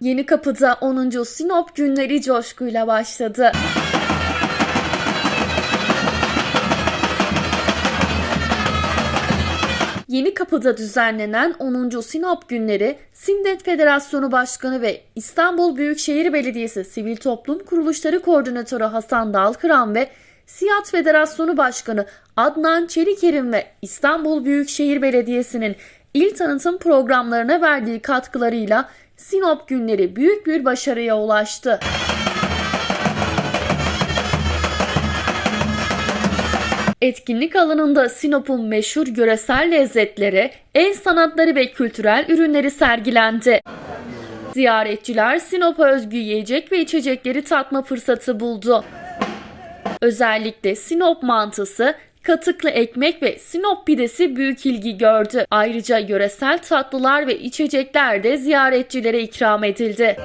Yeni Kapı'da 10. Sinop günleri coşkuyla başladı. Yeni Kapı'da düzenlenen 10. Sinop Günleri, Simdet Federasyonu Başkanı ve İstanbul Büyükşehir Belediyesi Sivil Toplum Kuruluşları Koordinatörü Hasan Dalkıran ve Siyat Federasyonu Başkanı Adnan Çelikerim ve İstanbul Büyükşehir Belediyesi'nin il tanıtım programlarına verdiği katkılarıyla Sinop Günleri büyük bir başarıya ulaştı. Etkinlik alanında Sinop'un meşhur göresel lezzetleri, el sanatları ve kültürel ürünleri sergilendi. Ziyaretçiler Sinop'a özgü yiyecek ve içecekleri tatma fırsatı buldu. Özellikle Sinop mantısı, katıklı ekmek ve Sinop pidesi büyük ilgi gördü. Ayrıca yöresel tatlılar ve içecekler de ziyaretçilere ikram edildi.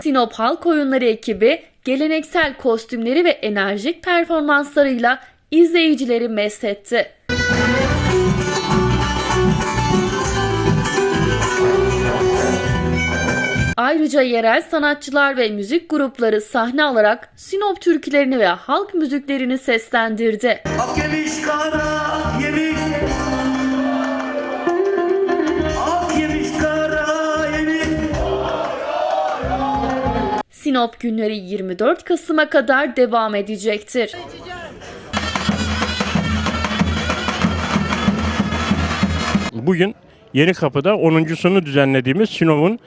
Sinop Halk Oyunları ekibi geleneksel kostümleri ve enerjik performanslarıyla izleyicileri mest Ayrıca yerel sanatçılar ve müzik grupları sahne alarak Sinop türkülerini ve halk müziklerini seslendirdi. Ak yemiş kara yemiş Ak yemiş kara yemiş Sinop günleri 24 Kasım'a kadar devam edecektir. Bugün Yeni Kapı'da 10.sunu düzenlediğimiz Sinop'un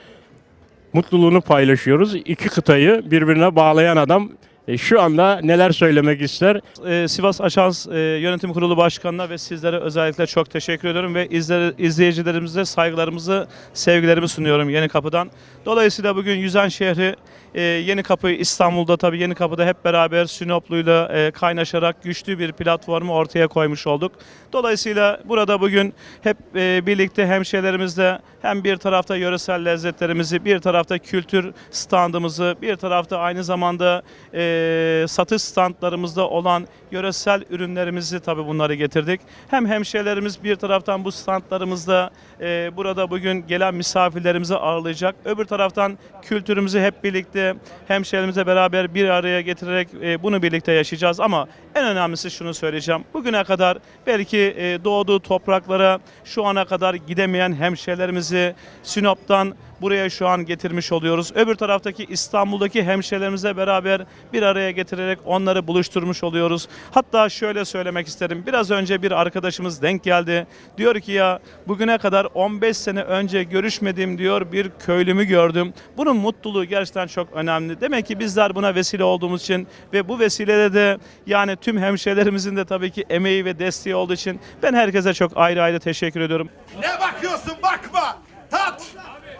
mutluluğunu paylaşıyoruz. İki kıtayı birbirine bağlayan adam e, şu anda neler söylemek ister? Ee, Sivas Aşans e, Yönetim Kurulu Başkanı'na ve sizlere özellikle çok teşekkür ediyorum ve izle, izleyicilerimize saygılarımızı, sevgilerimi sunuyorum Yeni Kapı'dan. Dolayısıyla bugün Yüzen şehri e, Yeni Kapı İstanbul'da tabii Yeni Kapı'da hep beraber Sinoplu'yla e, kaynaşarak güçlü bir platformu ortaya koymuş olduk. Dolayısıyla burada bugün hep e, birlikte hemşehrilerimizle hem bir tarafta yöresel lezzetlerimizi, bir tarafta kültür standımızı, bir tarafta aynı zamanda e, satış standlarımızda olan yöresel ürünlerimizi tabii bunları getirdik. Hem hemşehrilerimiz bir taraftan bu standlarımızda e, burada bugün gelen misafirlerimizi ağırlayacak. Öbür taraftan kültürümüzü hep birlikte hemşehrilerimize beraber bir araya getirerek e, bunu birlikte yaşayacağız. Ama en önemlisi şunu söyleyeceğim. Bugüne kadar belki e, doğduğu topraklara şu ana kadar gidemeyen hemşehrilerimizi Sinop'tan buraya şu an getirmiş oluyoruz. Öbür taraftaki İstanbul'daki hemşehrilerimizle beraber bir araya getirerek onları buluşturmuş oluyoruz. Hatta şöyle söylemek isterim. Biraz önce bir arkadaşımız denk geldi. Diyor ki ya bugüne kadar 15 sene önce görüşmediğim diyor bir köylümü gördüm. Bunun mutluluğu gerçekten çok önemli. Demek ki bizler buna vesile olduğumuz için ve bu vesilede de yani tüm hemşehrilerimizin de tabii ki emeği ve desteği olduğu için ben herkese çok ayrı ayrı teşekkür ediyorum. Ne bakıyorsun bakma.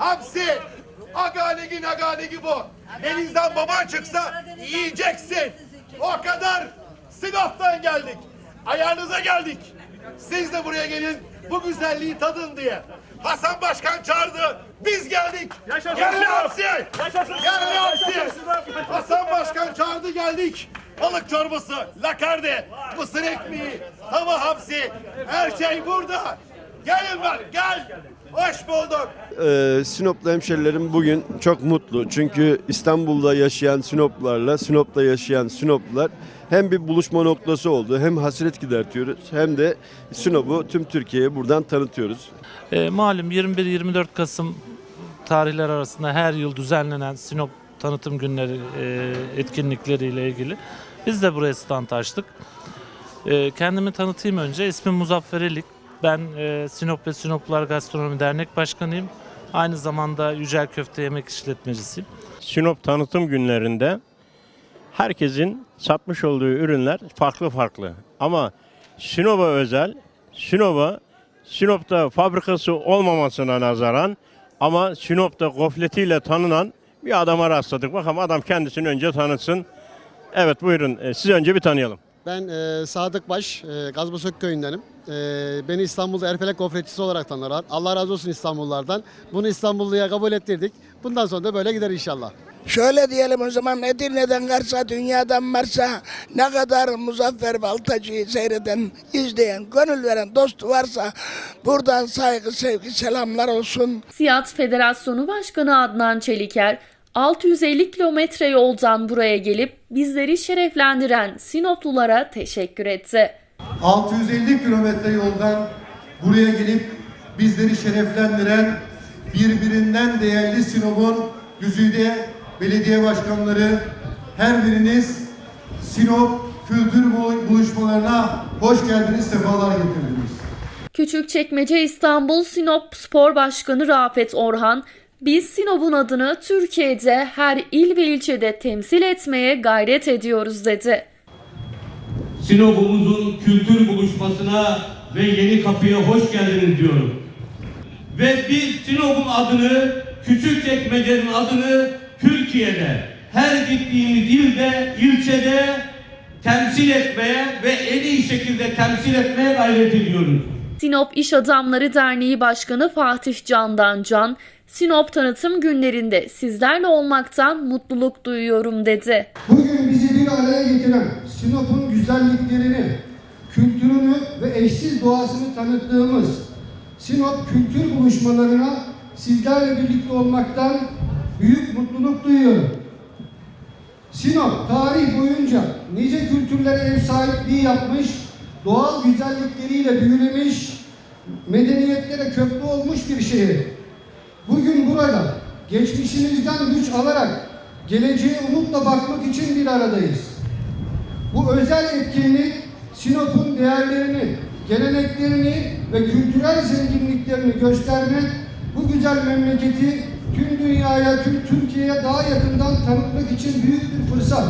Tat. Hamsi. Agalegi nagalegi bu. Elinizden baban çıksa yiyeceksin. O kadar. Sinop'tan geldik. Ayağınıza geldik. Siz de buraya gelin. Bu güzelliği tadın diye. Hasan Başkan çağırdı. Biz geldik. Yerli Hamsi. Yerli Hamsi. Hasan Başkan çağırdı geldik. Balık çorbası, lakarde, mısır ekmeği, tava hamsi. Her şey burada. Gelin bak gel. Hoş bulduk. Ee, Sinoplu hemşerilerim bugün çok mutlu. Çünkü İstanbul'da yaşayan Sinoplularla Sinop'ta yaşayan Sinoplular hem bir buluşma noktası oldu hem hasret gidertiyoruz hem de Sinop'u tüm Türkiye'ye buradan tanıtıyoruz. E, malum 21-24 Kasım tarihler arasında her yıl düzenlenen Sinop tanıtım günleri e, etkinlikleriyle ilgili biz de buraya stand açtık. E, kendimi tanıtayım önce. İsmim Muzaffer Elik. Ben e, Sinop ve Sinoplular Gastronomi Dernek Başkanıyım. Aynı zamanda Yücel Köfte Yemek İşletmecisiyim. Sinop tanıtım günlerinde herkesin satmış olduğu ürünler farklı farklı. Ama Sinop'a özel, Sinop'a Sinop'ta fabrikası olmamasına nazaran ama Sinop'ta gofletiyle tanınan bir adama rastladık. Bakalım adam kendisini önce tanıtsın. Evet buyurun e, sizi önce bir tanıyalım. Ben e, Sadık Baş, e, Gazbasök köyündenim. E, beni İstanbul'da Erfelek gofretçisi olarak tanırlar. Allah razı olsun İstanbullulardan. Bunu İstanbulluya kabul ettirdik. Bundan sonra da böyle gider inşallah. Şöyle diyelim o zaman Edirne'den varsa, dünyadan varsa ne kadar Muzaffer Baltacı'yı seyreden, izleyen, gönül veren dostu varsa buradan saygı, sevgi, selamlar olsun. Siyat Federasyonu Başkanı Adnan Çeliker, 650 kilometre yoldan buraya gelip bizleri şereflendiren Sinoplulara teşekkür etti. 650 kilometre yoldan buraya gelip bizleri şereflendiren birbirinden değerli Sinop'un güzide belediye başkanları her biriniz Sinop kültür bu- buluşmalarına hoş geldiniz, sefalar getirdiniz. Küçükçekmece İstanbul Sinop Spor Başkanı Rafet Orhan, biz Sinop'un adını Türkiye'de her il ve ilçede temsil etmeye gayret ediyoruz dedi. Sinop'umuzun kültür buluşmasına ve yeni kapıya hoş geldiniz diyorum. Ve biz Sinop'un adını, Küçükçekmece'nin adını Türkiye'de, her gittiğimiz ilde, ilçede temsil etmeye ve en iyi şekilde temsil etmeye gayret ediyoruz. Sinop İş Adamları Derneği Başkanı Fatih Candan Can, Sinop tanıtım günlerinde sizlerle olmaktan mutluluk duyuyorum dedi. Bugün bizi bir araya getiren Sinop'un güzelliklerini, kültürünü ve eşsiz doğasını tanıttığımız Sinop kültür buluşmalarına sizlerle birlikte olmaktan büyük mutluluk duyuyorum. Sinop tarih boyunca nice kültürlere ev sahipliği yapmış, doğal güzellikleriyle büyülemiş, medeniyetlere köklü olmuş bir şehir. Bugün burada geçmişimizden güç alarak geleceğe umutla bakmak için bir aradayız. Bu özel etkinlik Sinop'un değerlerini, geleneklerini ve kültürel zenginliklerini göstermek, bu güzel memleketi tüm dünyaya, tüm Türkiye'ye daha yakından tanıtmak için büyük bir fırsat.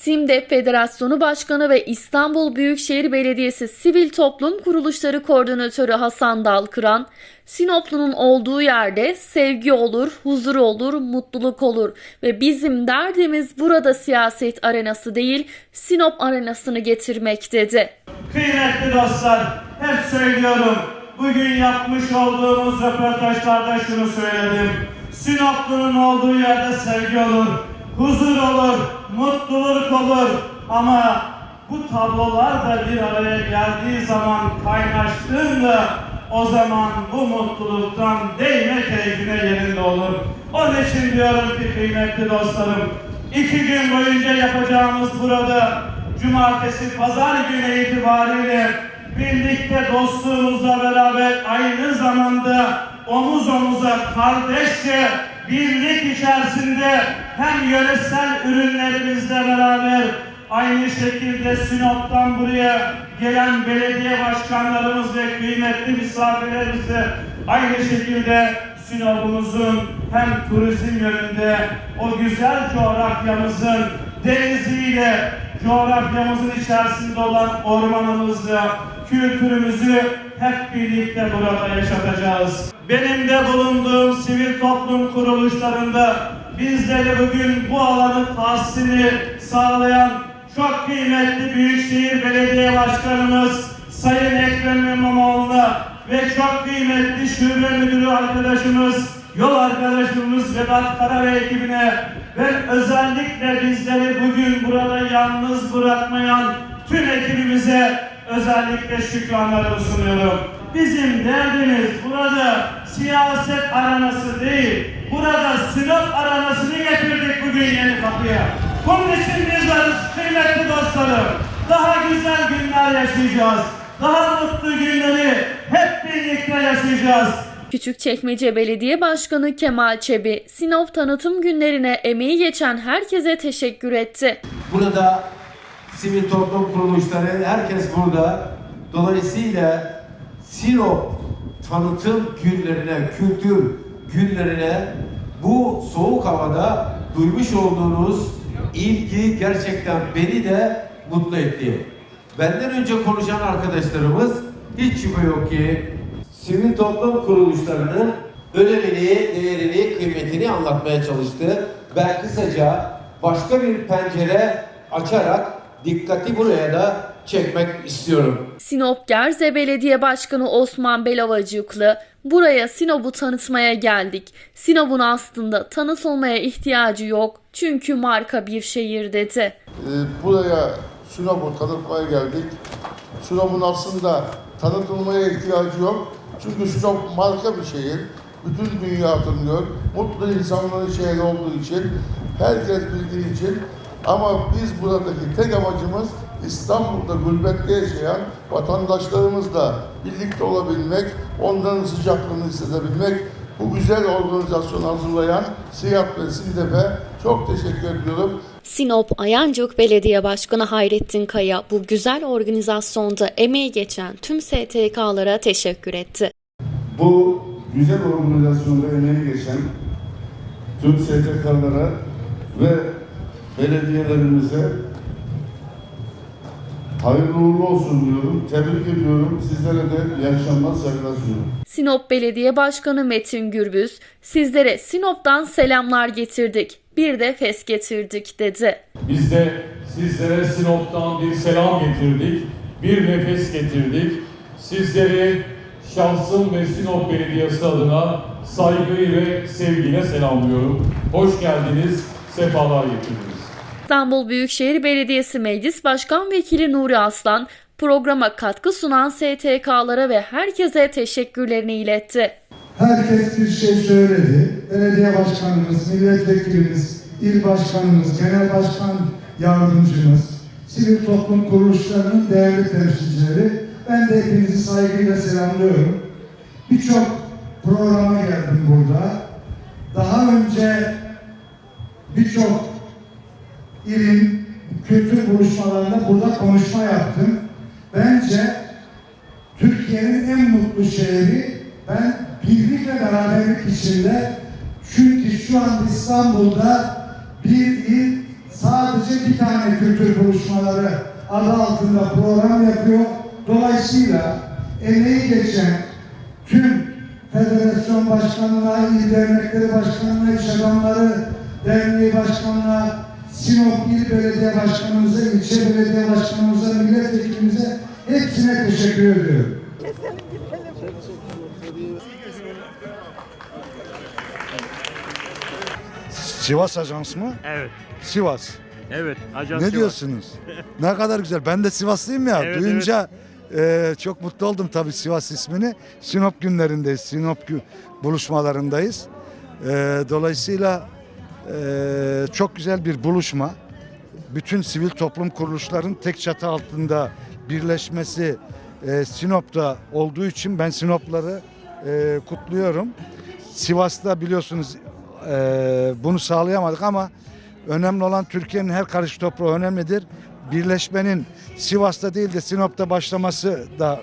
Simdep Federasyonu Başkanı ve İstanbul Büyükşehir Belediyesi Sivil Toplum Kuruluşları Koordinatörü Hasan Dalkıran, Sinoplu'nun olduğu yerde sevgi olur, huzur olur, mutluluk olur ve bizim derdimiz burada siyaset arenası değil, Sinop arenasını getirmek dedi. Kıymetli dostlar, hep söylüyorum. Bugün yapmış olduğumuz röportajlarda şunu söyledim. Sinoplu'nun olduğu yerde sevgi olur, huzur olur, mutluluk olur. Ama bu tablolar da bir araya geldiği zaman kaynaştığında o zaman bu mutluluktan değme keyfine yerinde olur. Onun için diyorum ki kıymetli dostlarım, iki gün boyunca yapacağımız burada Cumartesi, pazar günü itibariyle birlikte dostluğumuzla beraber aynı zamanda omuz omuza kardeşçe birlik içerisinde hem yöresel ürünlerimizle beraber aynı şekilde Sinop'tan buraya gelen belediye başkanlarımız ve kıymetli misafirlerimizle aynı şekilde Sinop'umuzun hem turizm yönünde o güzel coğrafyamızın deniziyle coğrafyamızın içerisinde olan ormanımızla kültürümüzü hep birlikte burada yaşatacağız. Benim de bulunduğum sivil toplum kuruluşlarında bizleri bugün bu alanı tahsini sağlayan çok kıymetli Büyükşehir Belediye Başkanımız Sayın Ekrem İmamoğlu'na ve çok kıymetli şube müdürü arkadaşımız, yol arkadaşımız Vedat Kara ekibine ve özellikle bizleri bugün burada yalnız bırakmayan tüm ekibimize özellikle şükranlarımı sunuyorum. Bizim derdimiz burada siyaset aranası değil, burada bugün yeni biz varız kıymetli dostlarım. Daha güzel günler yaşayacağız. Daha mutlu günleri hep birlikte yaşayacağız. Küçükçekmece Belediye Başkanı Kemal Çebi, Sinop tanıtım günlerine emeği geçen herkese teşekkür etti. Burada sivil toplum kuruluşları, herkes burada. Dolayısıyla Sinop tanıtım günlerine, kültür günlerine bu soğuk havada duymuş olduğunuz ilgi gerçekten beni de mutlu etti. Benden önce konuşan arkadaşlarımız hiç şüphe yok ki sivil toplum kuruluşlarının önemini, değerini, kıymetini anlatmaya çalıştı. Ben kısaca başka bir pencere açarak dikkati buraya da çekmek istiyorum. Sinop Gerze Belediye Başkanı Osman Belavacıklı, buraya Sinop'u tanıtmaya geldik. Sinop'un aslında tanıtılmaya ihtiyacı yok çünkü marka bir şehir dedi. Ee, buraya Sinop'u tanıtmaya geldik. Sinop'un aslında tanıtılmaya ihtiyacı yok. Çünkü Sinop marka bir şehir. Bütün dünya tanıyor. Mutlu insanların şehri olduğu için, herkes bildiği için. Ama biz buradaki tek amacımız İstanbul'da gurbette yaşayan vatandaşlarımızla birlikte olabilmek, onların sıcaklığını hissedebilmek. Bu güzel organizasyonu hazırlayan SİAP ve SİNDEP'e çok teşekkür ediyorum. Sinop Ayancık Belediye Başkanı Hayrettin Kaya bu güzel organizasyonda emeği geçen tüm STK'lara teşekkür etti. Bu güzel organizasyonda emeği geçen tüm STK'lara ve belediyelerimize hayırlı uğurlu olsun diyorum. Tebrik ediyorum. Sizlere de iyi akşamlar, saygılar sunuyorum. Sinop Belediye Başkanı Metin Gürbüz, sizlere Sinop'tan selamlar getirdik, bir de fes getirdik dedi. Biz de sizlere Sinop'tan bir selam getirdik, bir nefes getirdik. Sizleri şahsım ve Sinop Belediyesi adına saygı ve sevgiyle selamlıyorum. Hoş geldiniz, sefalar getirdiniz. İstanbul Büyükşehir Belediyesi Meclis Başkan Vekili Nuri Aslan, programa katkı sunan STK'lara ve herkese teşekkürlerini iletti. Herkes bir şey söyledi. Belediye başkanımız, milletvekilimiz, il başkanımız, genel başkan yardımcımız, sivil toplum kuruluşlarının değerli temsilcileri. Ben de hepinizi saygıyla selamlıyorum. Birçok programa geldim burada. Daha önce birçok ilin kültür buluşmalarında burada konuşma yaptım. Bence Türkiye'nin en mutlu şehri ben birlik ve beraberlik içinde çünkü şu an İstanbul'da bir il sadece bir tane kültür buluşmaları adı altında program yapıyor. Dolayısıyla emeği geçen tüm federasyon başkanına, il dernekleri başkanına, iş adamları derneği başkanına, Sinop İl Belediye Başkanımıza, ilçe belediye başkanımıza, milletvekilimize hepsine teşekkür ediyorum. Sivas Ajans mı? Evet. Sivas. Evet. Ajans Ne Sivas. diyorsunuz? ne kadar güzel. Ben de Sivaslıyım ya. Evet, Duyunca e, çok mutlu oldum tabii Sivas ismini. Sinop günlerindeyiz. Sinop gü- buluşmalarındayız. E, dolayısıyla e, çok güzel bir buluşma. Bütün sivil toplum kuruluşların tek çatı altında birleşmesi e, Sinop'ta olduğu için ben Sinopları e, kutluyorum. Sivas'ta biliyorsunuz e, bunu sağlayamadık ama önemli olan Türkiye'nin her karış toprağı önemlidir. Birleşmenin Sivas'ta değil de Sinop'ta başlaması da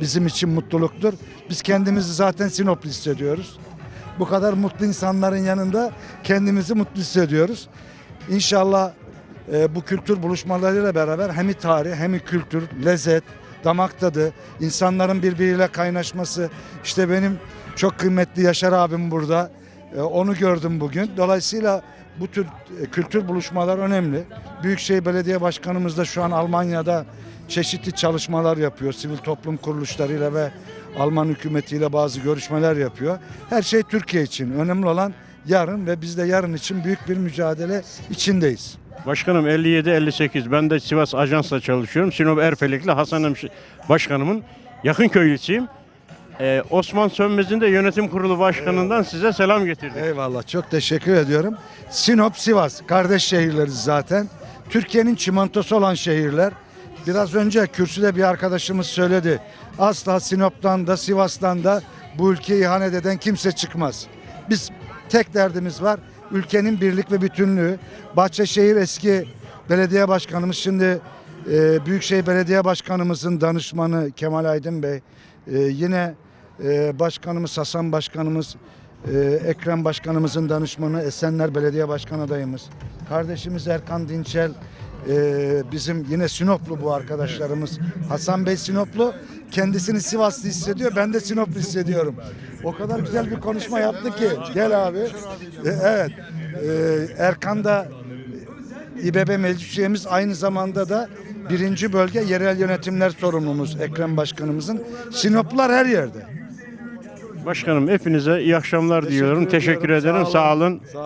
bizim için mutluluktur. Biz kendimizi zaten Sinoplu hissediyoruz. Bu kadar mutlu insanların yanında kendimizi mutlu hissediyoruz. İnşallah e, bu kültür buluşmalarıyla beraber hem tarih hem kültür, lezzet, damak tadı, insanların birbiriyle kaynaşması. İşte benim çok kıymetli Yaşar abim burada. E, onu gördüm bugün. Dolayısıyla bu tür e, kültür buluşmalar önemli. Büyükşehir Belediye Başkanımız da şu an Almanya'da çeşitli çalışmalar yapıyor. Sivil toplum kuruluşlarıyla ve Alman hükümetiyle bazı görüşmeler yapıyor. Her şey Türkiye için. Önemli olan yarın ve biz de yarın için büyük bir mücadele içindeyiz. Başkanım 57-58. Ben de Sivas Ajans'ta çalışıyorum. Sinop Erfelekli Hasan Hemşi- Başkanımın yakın köylüsüyüm. Ee, Osman Sönmez'in de yönetim kurulu başkanından size selam getirdik. Eyvallah çok teşekkür ediyorum. Sinop, Sivas kardeş şehirleriz zaten. Türkiye'nin çimentosu olan şehirler. Biraz önce kürsüde bir arkadaşımız söyledi. Asla Sinop'tan da Sivas'tan da bu ülkeye ihanet eden kimse çıkmaz. Biz tek derdimiz var. Ülkenin birlik ve bütünlüğü. Bahçeşehir eski belediye başkanımız şimdi e, Büyükşehir Belediye Başkanımızın danışmanı Kemal Aydın Bey. E, yine e, Başkanımız Hasan Başkanımız ee, Ekrem Başkanımızın danışmanı Esenler Belediye Başkan adayımız. Kardeşimiz Erkan Dinçel e, bizim yine Sinoplu bu arkadaşlarımız. Hasan Bey Sinoplu kendisini Sivaslı hissediyor. Ben de Sinoplu hissediyorum. O kadar güzel bir konuşma yaptı ki. Gel abi. E, evet. E, Erkan da İBB meclis üyemiz aynı zamanda da birinci bölge yerel yönetimler sorumlumuz Ekrem Başkanımızın. Sinoplular her yerde. Başkanım hepinize iyi akşamlar Teşekkür diyorum. Teşekkür ediyorum. ederim. Sağ Sağ olun. olun. Sağ